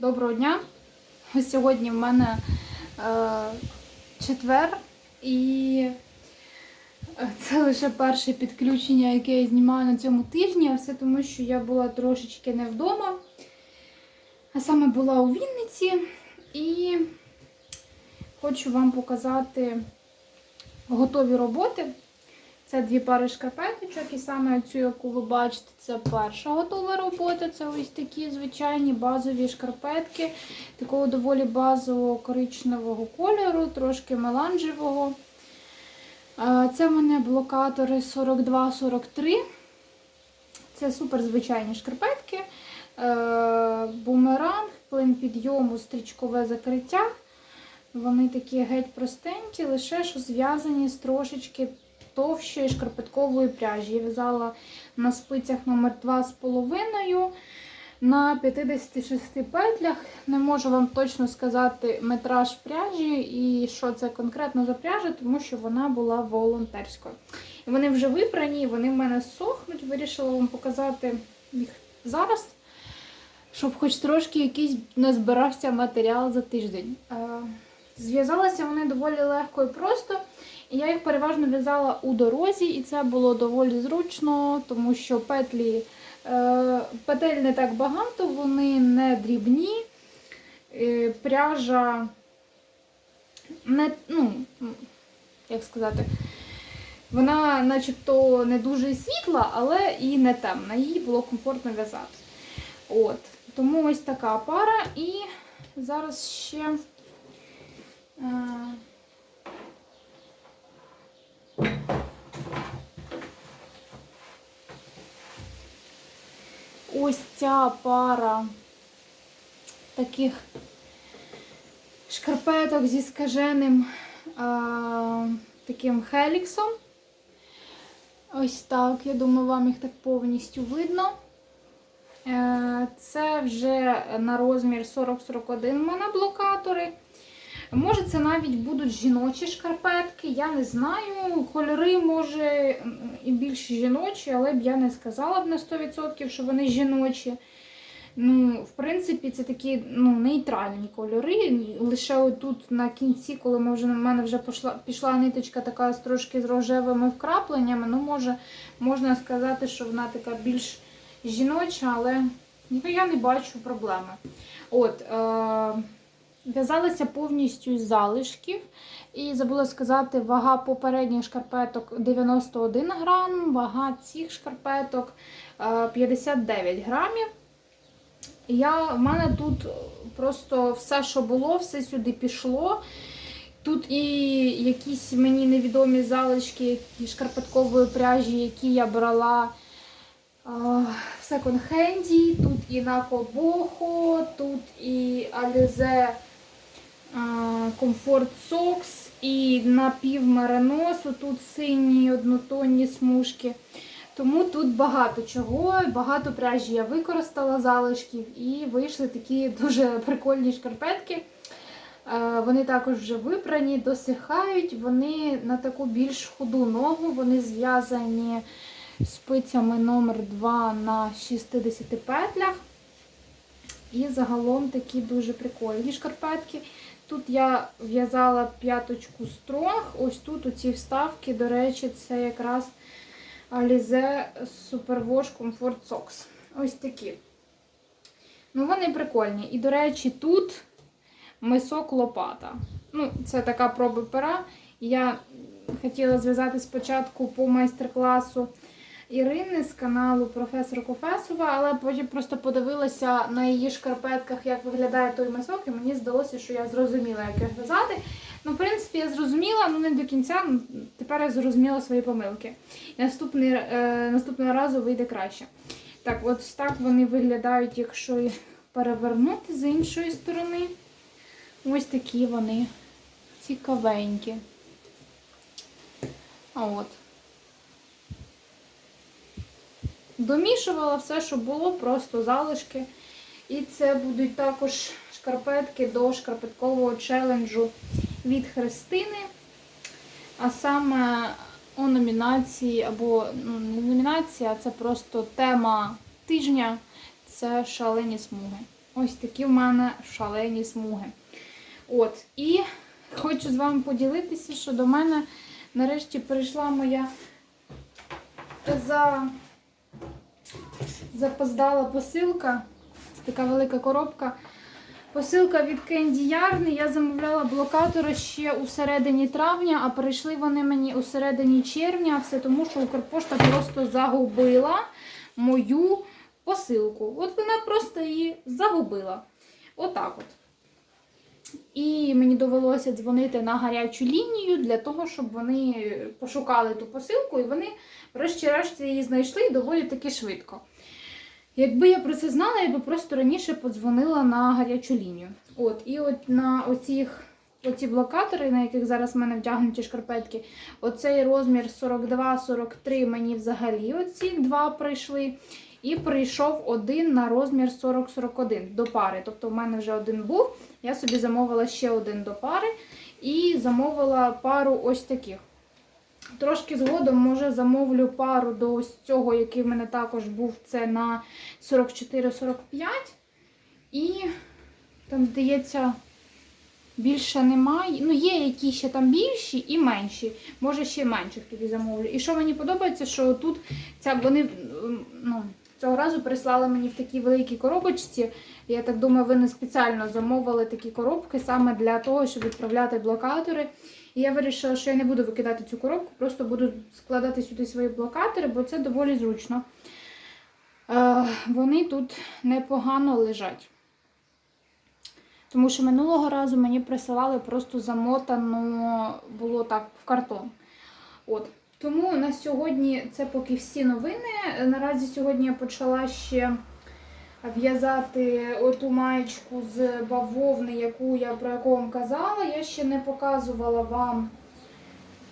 Доброго дня! Сьогодні в мене е, четвер, і це лише перше підключення, яке я знімаю на цьому тижні, а все тому, що я була трошечки не вдома, а саме була у Вінниці і хочу вам показати готові роботи. Це дві пари шкарпеточок, і саме цю, яку ви бачите, це перша готова робота. Це ось такі звичайні базові шкарпетки, такого доволі базового коричневого кольору, трошки меланжевого. Це в мене блокатори 42-43. Це супер звичайні шкарпетки, Е, бумеранг, плин підйому, стрічкове закриття. Вони такі геть простенькі, лише що зв'язані з трошечки товщої шкарпеткової пряжі. Я в'язала на спицях номер 2,5 на 56 петлях. Не можу вам точно сказати метраж пряжі і що це конкретно за пряжа, тому що вона була волонтерською. І вони вже випрані, вони в мене сохнуть. Вирішила вам показати їх зараз, щоб хоч трошки якийсь не збирався матеріал за тиждень. Е, Зв'язалися вони доволі легко і просто. Я їх переважно в'язала у дорозі, і це було доволі зручно, тому що петлі, е, петель не так багато, вони не дрібні. Е, пряжа не, ну, як сказати, вона начебто не дуже світла, але і не темна. Її було комфортно в'язати. От. Тому ось така пара. І зараз ще. Ось ця пара таких шкарпеток зі скаженим а, таким хеліксом. Ось так, я думаю, вам їх так повністю видно. Е, Це вже на розмір 40-41 в мене блокатори. Може, це навіть будуть жіночі шкарпетки, я не знаю. Кольори, може, і більш жіночі, але б я не сказала б на 100%, що вони жіночі. Ну, В принципі, це такі ну, нейтральні кольори. Лише отут на кінці, коли ми вже, в мене вже пішла, пішла ниточка така з трошки з рожевими вкрапленнями, ну, може, можна сказати, що вона така більш жіноча, але ну, я не бачу проблеми. От, е- В'язалися повністю з залишків. І забула сказати, вага попередніх шкарпеток 91 грам, вага цих шкарпеток 59 грамів. Я, В мене тут просто все, що було, все сюди пішло. Тут і якісь мені невідомі залишки шкарпеткової пряжі, які я брала в секонд-хенді, тут і на Кобохо, тут і Alize Комфорт Сокс і напівмериносу, тут сині однотонні смужки. Тому тут багато чого, багато пряжі я використала залишків і вийшли такі дуже прикольні шкарпетки. Вони також вже випрані, досихають, вони на таку більш худу ногу, вони зв'язані спицями номер 2 на 60 петлях. І загалом такі дуже прикольні шкарпетки. Тут я в'язала п'яточку стронг. Ось тут оці вставки, до речі, це якраз Alize Superwash Comfort Socks. Ось такі. Ну, вони прикольні. І, до речі, тут мисок лопата. Ну, Це така проба пера. Я хотіла зв'язати спочатку по майстер-класу Ірини з каналу Професор Кофесова, але потім просто подивилася на її шкарпетках, як виглядає той мисок, і мені здалося, що я зрозуміла, як його в'язати. Ну, в принципі, я зрозуміла, ну не до кінця. Ну, тепер я зрозуміла свої помилки. І наступний, е, наступного разу вийде краще. Так, от так вони виглядають, якщо їх перевернути з іншої сторони. Ось такі вони цікавенькі. А от. Домішувала все, що було, просто залишки. І це будуть також шкарпетки до шкарпеткового челенджу від Христини. А саме у номінації, або ну, не номінація, це просто тема тижня це шалені смуги. ось такі в мене шалені смуги. От, і хочу з вами поділитися, що до мене нарешті прийшла моя за... запоздала посилка. Така велика коробка. Посилка від Кенді Ярни. Я замовляла блокатори ще у середині травня, а прийшли вони мені у середині червня. Все тому, що Укрпошта просто загубила мою посилку. От вона просто її загубила. Отак от. І мені довелося дзвонити на гарячу лінію для того, щоб вони пошукали ту посилку, і вони, врешті-решт, її знайшли доволі таки швидко. Якби я про це знала, я би просто раніше подзвонила на гарячу лінію. От, і от на оцих, оці блокатори, на яких зараз в мене вдягнуті шкарпетки, оцей розмір 42-43 мені взагалі оці два прийшли. І прийшов один на розмір 40-41 до пари. Тобто в мене вже один був. Я собі замовила ще один до пари і замовила пару ось таких. Трошки згодом, може, замовлю пару до ось цього, який в мене також був, це на 44-45. І там, здається, більше немає. Ну, є які ще там більші і менші. Може, ще менших тоді замовлю. І що мені подобається, що тут ця вони ну, цього разу прислали мені в такій великій коробочці. Я так думаю, вони спеціально замовили такі коробки саме для того, щоб відправляти блокатори. І я вирішила, що я не буду викидати цю коробку, просто буду складати сюди свої блокатори, бо це доволі зручно. Е, вони тут непогано лежать. Тому що минулого разу мені присилали просто замотано було так в картон. От. Тому на сьогодні це поки всі новини. Наразі сьогодні я почала ще в'язати оту маєчку з бавовни, яку я про яку вам казала. Я ще не показувала вам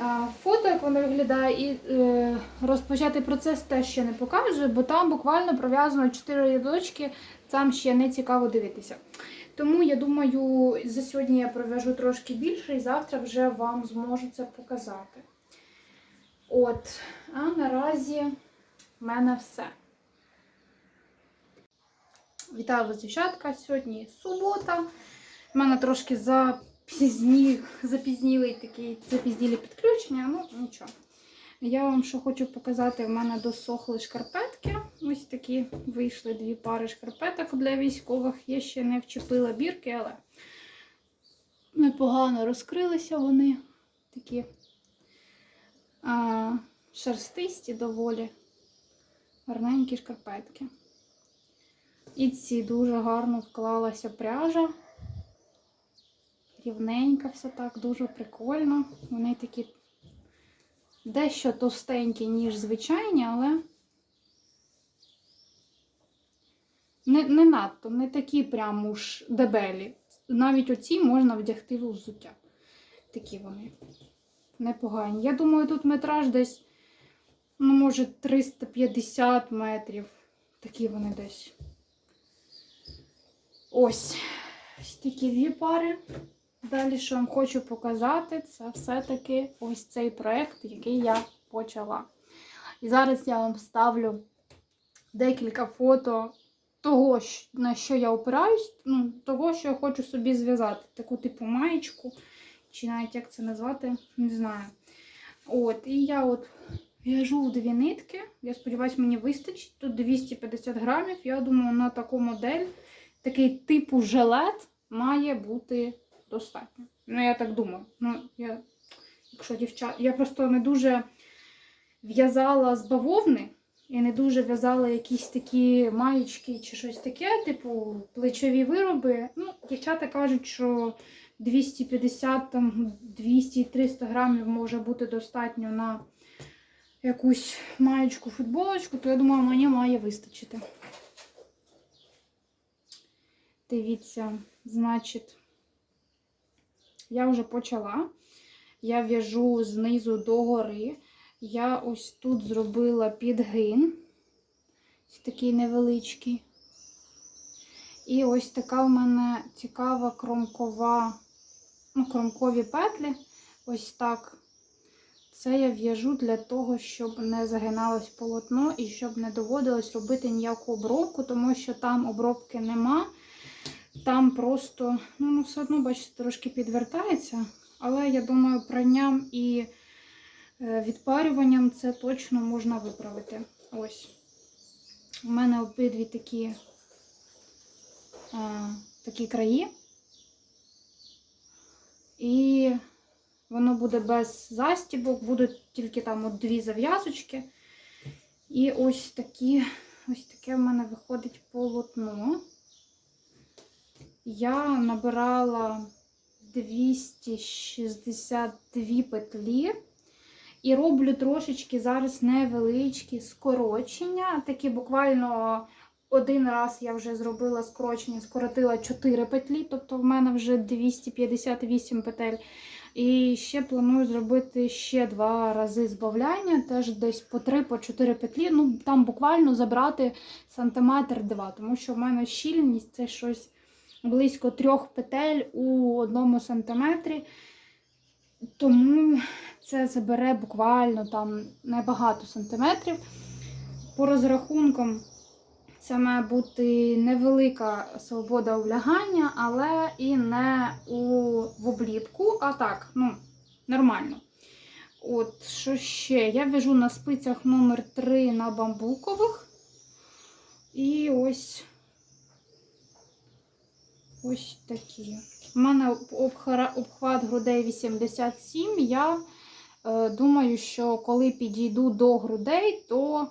е, фото, як воно виглядає, і е, розпочати процес теж ще не покажу, бо там буквально пров'язано 4 рядочки, там ще не цікаво дивитися. Тому я думаю, за сьогодні я пров'яжу трошки більше і завтра вже вам зможу це показати. От, а наразі в мене все. Вітаю вас, дівчатка. Сьогодні субота. У мене трошки запізні, запізнілий такий запізнілі підключення, ну нічого. Я вам що хочу показати, в мене досохли шкарпетки. Ось такі вийшли дві пари шкарпеток для військових. Я ще не вчепила бірки, але непогано розкрилися вони такі а, шерстисті доволі. Гарненькі шкарпетки. І ці дуже гарно вклалася пряжа. Рівненька все так, дуже прикольно. Вони такі дещо товстенькі, ніж звичайні, але не, не надто, не такі прям уж дебелі. Навіть оці можна вдягти в взуття. Такі вони непогані. Я думаю, тут метраж десь, ну, може, 350 метрів. Такі вони десь. Ось. Ось такі дві пари. Далі, що вам хочу показати, це все-таки ось цей проєкт, який я почала. І зараз я вам ставлю декілька фото того, на що я опираюсь, ну, того, що я хочу собі зв'язати. Таку типу маєчку, чи навіть як це назвати, не знаю. От, і я от в'яжу в дві нитки. Я сподіваюся, мені вистачить. Тут 250 грамів. Я думаю, на таку модель, такий типу жилет має бути достатньо. Ну, я так думаю. Ну, я, якщо дівчат, я просто не дуже в'язала з бавовни. Я не дуже в'язала якісь такі маєчки чи щось таке, типу плечові вироби. Ну, дівчата кажуть, що 250, там, 200-300 грамів може бути достатньо на якусь маєчку, футболочку, то я думаю, мені має вистачити. Дивіться, значить, я вже почала. Я в'яжу знизу до гори. Я ось тут зробила підгин. Такий невеличкий. І ось така в мене цікава кромкова, кромкові петлі. Ось так. Це я в'яжу для того, щоб не загиналось полотно і щоб не доводилось робити ніяку обробку, тому що там обробки нема. Там просто, ну, ну все одно, бачите, трошки підвертається. Але я думаю, пранням і е, відпарюванням це точно можна виправити. Ось. У мене обидві такі, а, такі краї. І воно буде без застібок, будуть тільки там от дві зав'язочки. І ось такі, ось таке в мене виходить полотно. Я набирала 262 петлі. І роблю трошечки зараз невеличкі скорочення. Такі буквально один раз я вже зробила скорочення, скоротила 4 петлі, тобто в мене вже 258 петель. І ще планую зробити ще два рази збавляння, теж десь по 3-4 петлі. Ну, там буквально забрати сантиметр два, тому що в мене щільність це щось близько трьох петель у одному сантиметрі. Тому це забере буквально там небагато сантиметрів. По розрахункам, це має бути невелика свобода влягання, але і не у, в обліпку, а так, ну, нормально. От, що ще? Я в'яжу на спицях номер 3 на бамбукових. І ось ось такі. У мене обхват грудей 87. Я е, думаю, що коли підійду до грудей, то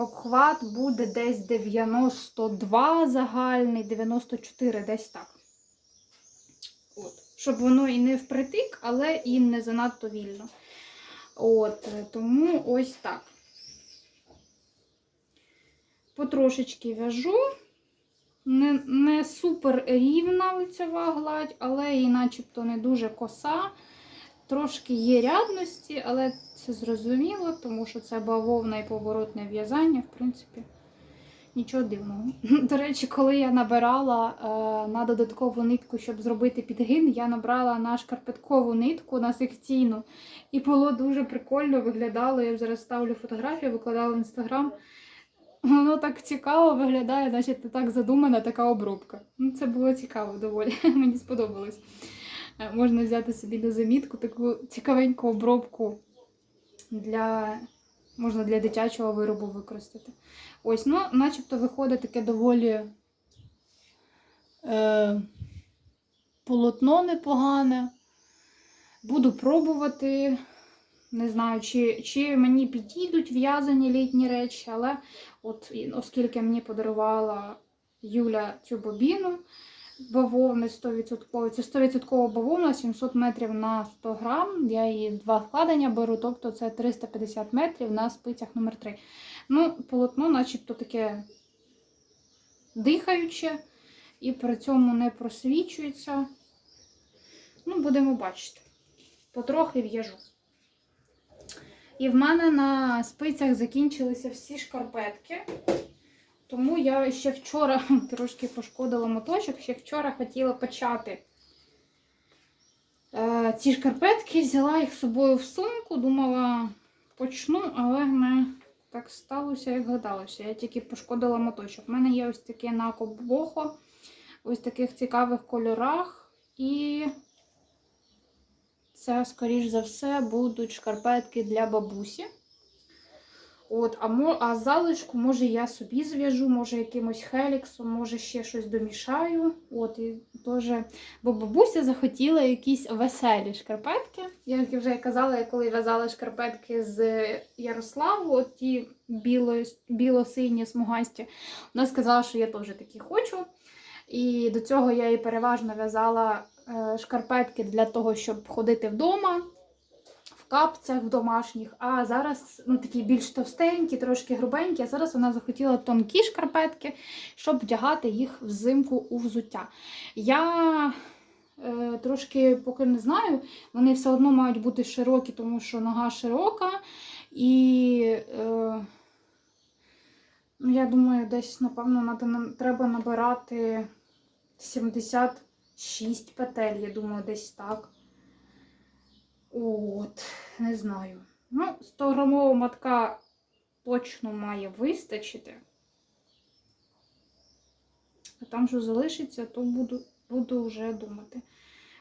обхват буде десь 92 загальний, 94, десь так. От. Щоб воно і не впритик, але і не занадто вільно. От, е, тому ось так. Потрошечки в'яжу. Не, не супер рівна лицьова гладь, але і начебто не дуже коса. Трошки є рядності, але це зрозуміло, тому що це бавовна і поворотне в'язання, в принципі, нічого дивного. До речі, коли я набирала е, на додаткову нитку, щоб зробити підгин, я набрала на шкарпеткову нитку на секційну. І було дуже прикольно виглядало. Я зараз ставлю фотографію, викладала в інстаграм. Воно так цікаво виглядає, значить, так задумана така обробка. Ну, це було цікаво доволі. Мені сподобалось. Е, Можна взяти собі на замітку таку цікавеньку обробку для, можна для дитячого виробу використати. Ось, ну, начебто виходить таке доволі е, полотно непогане. Буду пробувати. Не знаю, чи, чи мені підійдуть в'язані літні речі, але от оскільки мені подарувала Юля цю бобіну бавовни 100%, це 100% бавовна, 700 метрів на 100 грам. Я її два вкладення беру, тобто це 350 метрів на спицях номер 3 Ну, полотно, начебто таке дихаюче і при цьому не просвічується. Ну, будемо бачити. Потрохи в'яжу. І в мене на спицях закінчилися всі шкарпетки. Тому я ще вчора трошки пошкодила моточок, ще вчора хотіла почати е, ці шкарпетки, взяла їх з собою в сумку, думала, почну, але не так сталося, як гадалося. Я тільки пошкодила моточок. У мене є ось таке на бохо, ось таких цікавих кольорах. І це, скоріш за все, будуть шкарпетки для бабусі. От, а, мо, а залишку, може, я собі зв'яжу, може, якимось хеліксом, може, ще щось домішаю. От, і теж, бо бабуся захотіла якісь веселі шкарпетки. Я як вже казала, я коли в'язала шкарпетки з Ярославу, от ті біло, біло-сині смугасті, вона сказала, що я теж такі хочу. І до цього я їй переважно в'язала е, шкарпетки для того, щоб ходити вдома, капцях в домашніх. А зараз ну, такі більш товстенькі, трошки грубенькі. А зараз вона захотіла тонкі шкарпетки, щоб вдягати їх взимку у взуття. Я е, трошки поки не знаю, вони все одно мають бути широкі, тому що нога широка. І е, ну, я думаю, десь, напевно, треба набирати 76 петель, я думаю, десь так. От, не знаю. Ну, 100 грамового матка точно має вистачити. А там, що залишиться, то буду, буду вже думати.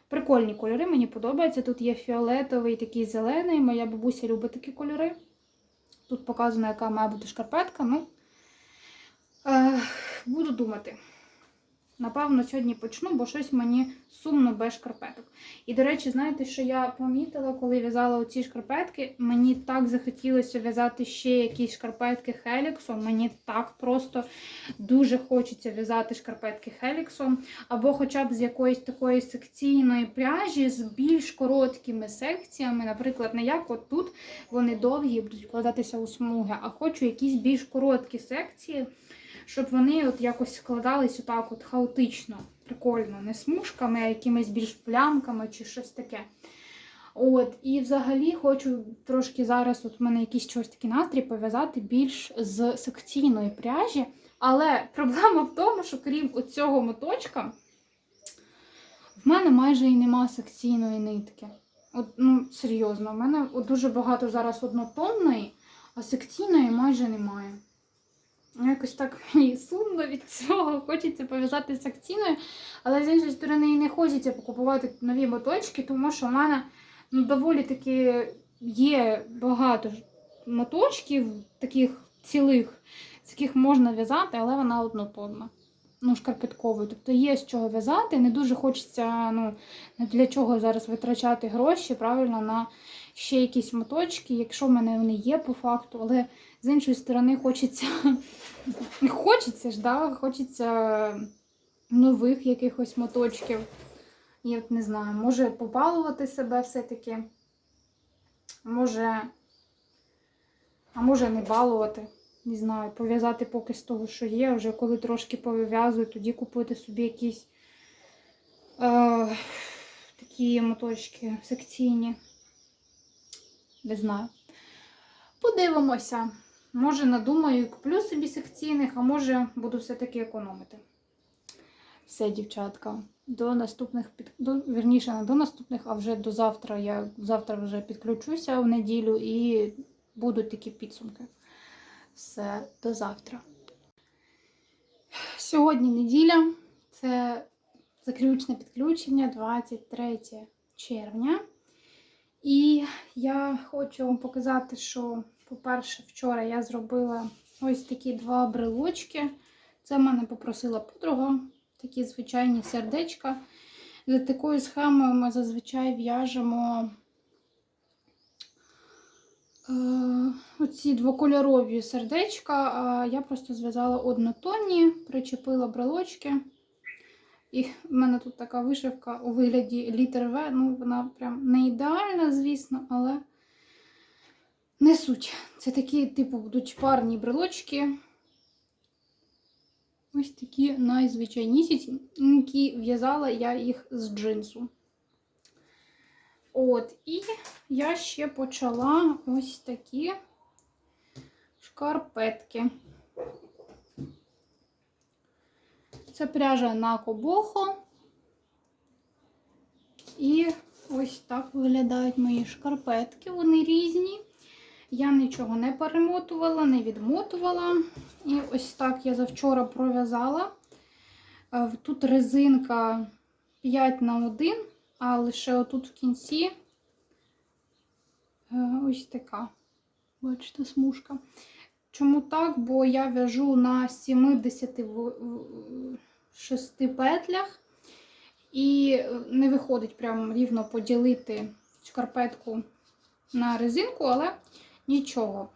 Прикольні кольори, мені подобаються. Тут є фіолетовий, такий зелений. Моя бабуся любить такі кольори. Тут показано, яка має бути шкарпетка. Ну, е, буду думати. Напевно, сьогодні почну, бо щось мені сумно без шкарпеток. І, до речі, знаєте, що я помітила, коли в'язала оці шкарпетки, мені так захотілося в'язати ще якісь шкарпетки Хеліксом. Мені так просто дуже хочеться в'язати шкарпетки Хеліксом, або хоча б з якоїсь такої секційної пряжі з більш короткими секціями. Наприклад, не як от тут вони довгі будуть вкладатися у смуги, а хочу якісь більш короткі секції щоб вони от якось складались отак от хаотично, прикольно, не смужками, а якимись більш плямками чи щось таке. От, І взагалі хочу трошки зараз, от в мене якийсь чогось такий настрій, пов'язати більш з секційної пряжі. Але проблема в тому, що крім цього моточка, в мене майже і нема секційної нитки. От, ну, серйозно, в мене дуже багато зараз однотонної, а секційної майже немає. Якось так мені сумно від цього. Хочеться пов'язати з акційною, але з іншої сторони і не хочеться покупувати нові моточки, тому що в мене ну, доволі таки є багато моточків, таких цілих, з яких можна в'язати, але вона однотонна. Ну, шкарпетковою. Тобто є з чого в'язати. Не дуже хочеться, ну, для чого зараз витрачати гроші, правильно, на ще якісь моточки, якщо в мене вони є по факту, але з іншої сторони хочеться. Хочеться ж, да? хочеться нових якихось моточків. Я от не знаю, може побалувати себе все-таки. Може, а може не балувати. Не знаю, пов'язати поки з того, що є. Вже коли трошки пов'язую, тоді купити собі якісь е, такі моточки секційні. Не знаю. Подивимося. Може, надумаю куплю собі секційних, а може, буду все-таки економити. Все, дівчатка. До наступних під... до, вірніше, не до наступних, а вже до завтра. Я завтра вже підключуся в неділю і будуть такі підсумки. Все, до завтра. Сьогодні неділя. Це заключне підключення 23 червня. І я хочу вам показати, що, по-перше, вчора я зробила ось такі два брелочки. Це мене попросила подруга, такі звичайні сердечка. За такою схемою ми зазвичай в'яжемо е, оці двокольорові сердечка, а я просто зв'язала однотонні, причепила брелочки. І в мене тут така вишивка у вигляді літер В. Ну, вона прям не ідеальна, звісно, але не суть. Це такі, типу, будуть парні брелочки. Ось такі найзвичайнісінькі в'язала я їх з джинсу. От, і я ще почала ось такі шкарпетки. Це пряжа на кобохо. І ось так виглядають мої шкарпетки. Вони різні. Я нічого не перемотувала, не відмотувала. І ось так я завчора пров'язала. Е, Тут резинка 5 на 1, а лише отут в кінці е, ось така. Бачите, смужка. Чому так? Бо я в'яжу на 76 петлях, і не виходить прямо рівно поділити шкарпетку на резинку, але нічого.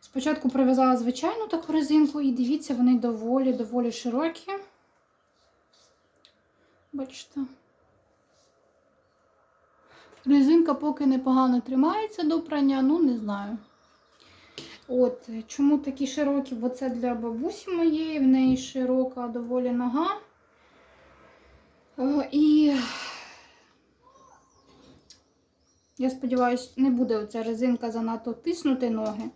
Спочатку прив'язала звичайну таку резинку, і дивіться, вони доволі-доволі широкі. Бачите? Резинка поки непогано тримається до прання, ну не знаю. От, Чому такі широкі? Бо це для бабусі моєї, в неї широка доволі нога. Е, І я сподіваюся, не буде оця резинка занадто тиснути ноги.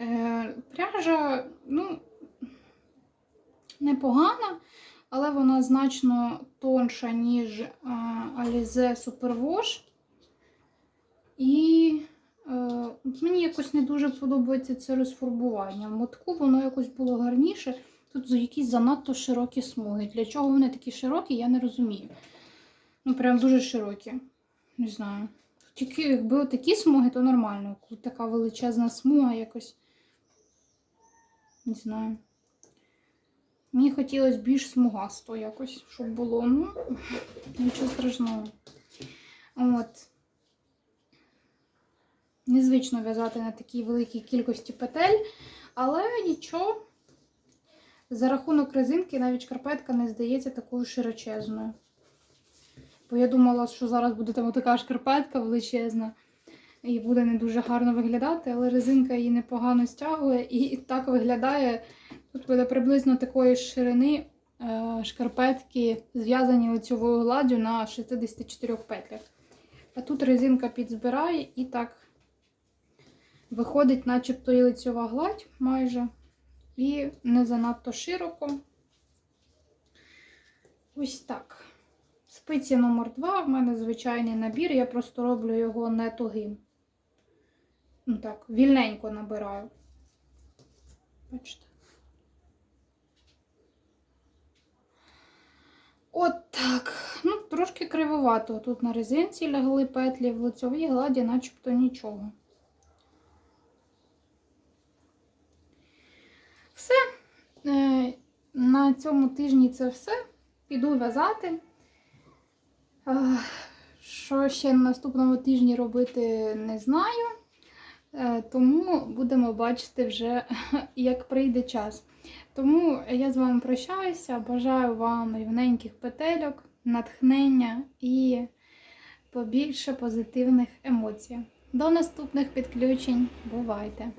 Е, Пряжа, ну, непогана, але вона значно тонша, ніж е, Alize Superwash. І Мені якось не дуже подобається це розфарбування. В мотку воно якось було гарніше. Тут якісь занадто широкі смуги. Для чого вони такі широкі, я не розумію. Ну, прям дуже широкі. Не знаю. Тільки якби такі смуги, то нормально. Така величезна смуга якось. Не знаю. Мені хотілося більш смугасто якось, щоб було. Ну, нічого страшного. От. Незвично в'язати на такій великій кількості петель, але нічого. За рахунок резинки навіть шкарпетка не здається такою широчезною. Бо я думала, що зараз буде там така шкарпетка величезна і буде не дуже гарно виглядати, але резинка її непогано стягує і так виглядає. Тут буде приблизно такої ширини е, шкарпетки, зв'язані лицьовою гладдю на 64 петлях. А тут резинка підзбирає і так виходить, начебто і лицьова гладь майже. І не занадто широко. Ось так. Спиці номер 2 в мене звичайний набір, я просто роблю його не тугим. Ну так, вільненько набираю. Бачите? От так. Ну, трошки кривовато. Тут на резинці лягли петлі, в лицьовій гладі начебто нічого. Все. Е, На цьому тижні це все. Піду в'язати. Е, Що ще на наступному тижні робити, не знаю. Е, Тому будемо бачити вже, як прийде час. Тому я з вами прощаюся. Бажаю вам рівненьких петельок, натхнення і побільше позитивних емоцій. До наступних підключень. Бувайте!